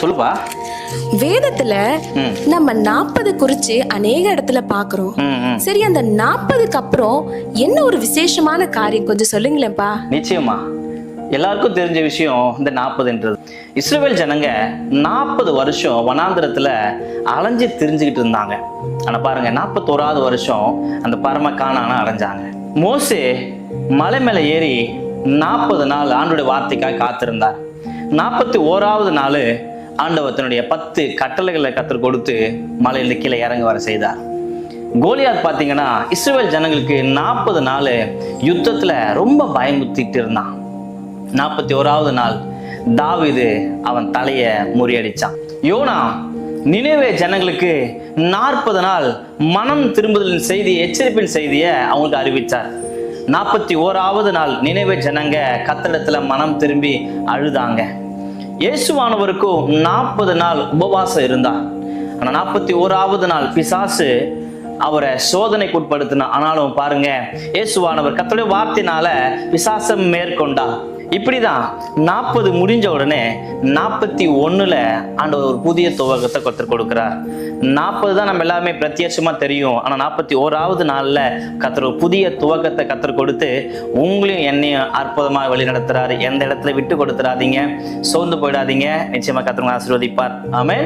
சொல்லுப்பா. வேதத்துல. நம்ம நாற்பது குறிச்சு அநேக இடத்துல பாக்குறோம். சரி அந்த நாற்பதுக்கு அப்புறம் என்ன ஒரு விசேஷமான காரியம்? கொஞ்சம் சொல்லுங்களேன்ப்பா. நிச்சயமா. எல்லாருக்கும் தெரிஞ்ச விஷயம் இந்த நாற்பதுன்றது இஸ்ரேல் ஜனங்க நாற்பது வருஷம் வனாந்திரத்துல அலைஞ்சு திரிஞ்சுக்கிட்டு இருந்தாங்க. ஆனா பாருங்க நாற்பத்தோராவது வருஷம் அந்த பரம காணான அடைஞ்சாங்க மோசே மலை மேல ஏறி நாற்பது நாள் ஆண்டோட வார்த்தைக்காக காத்திருந்தார். நாற்பத்தி ஓராவது நாள் ஆண்டவர் தன்னுடைய பத்து கட்டளைகளை கற்றுக் கொடுத்து மலையிலிருந்து கீழே இறங்க வர செய்தார். கோலியாத் பார்த்தீங்கன்னா இஸ்ரேல் ஜனங்களுக்கு நாற்பது நாள் யுத்தத்தில் ரொம்ப பயமுத்திட்டு இருந்தான். நாற்பத்தி ஓராவது நாள் தாவிது அவன் தலையை முறியடிச்சான். யோனா நினைவே ஜனங்களுக்கு நாற்பது நாள் மனம் திரும்புதலின் செய்தி எச்சரிப்பின் செய்தியை அவங்களுக்கு அறிவித்தார் நாற்பத்தி ஓராவது நாள் நினைவே ஜனங்க கத்தடத்தில் மனம் திரும்பி அழுதாங்க. இயேசுவானவருக்கும் நாற்பது நாள் உபவாசம் இருந்தார் ஆனா நாற்பத்தி ஓராவது நாள் பிசாசு அவரை சோதனைக்கு உட்படுத்தினா ஆனாலும் பாருங்க இயேசுவானவர் கத்தோடைய வார்த்தையினால பிசாசம் மேற்கொண்டார். இப்படிதான் நாற்பது முடிஞ்ச உடனே நாற்பத்தி ஒன்றில் ஆண்டவர் ஒரு புதிய துவக்கத்தை கற்றுக் கொடுக்குறார். நாற்பது தான் நம்ம எல்லாருமே பிரத்யட்சமாக தெரியும். ஆனால் நாற்பத்தி ஓராவது நாளில் கத்துற புதிய துவக்கத்தை கற்றுக் கொடுத்து உங்களையும் என்னையும் அற்புதமாக வழி நடத்துறாரு. எந்த இடத்துல விட்டு கொடுத்துறாதீங்க? சோர்ந்து போயிடாதீங்க. நிச்சயமாக கத்துறவங்க ஆசீர்வதிப்பார். ஆமே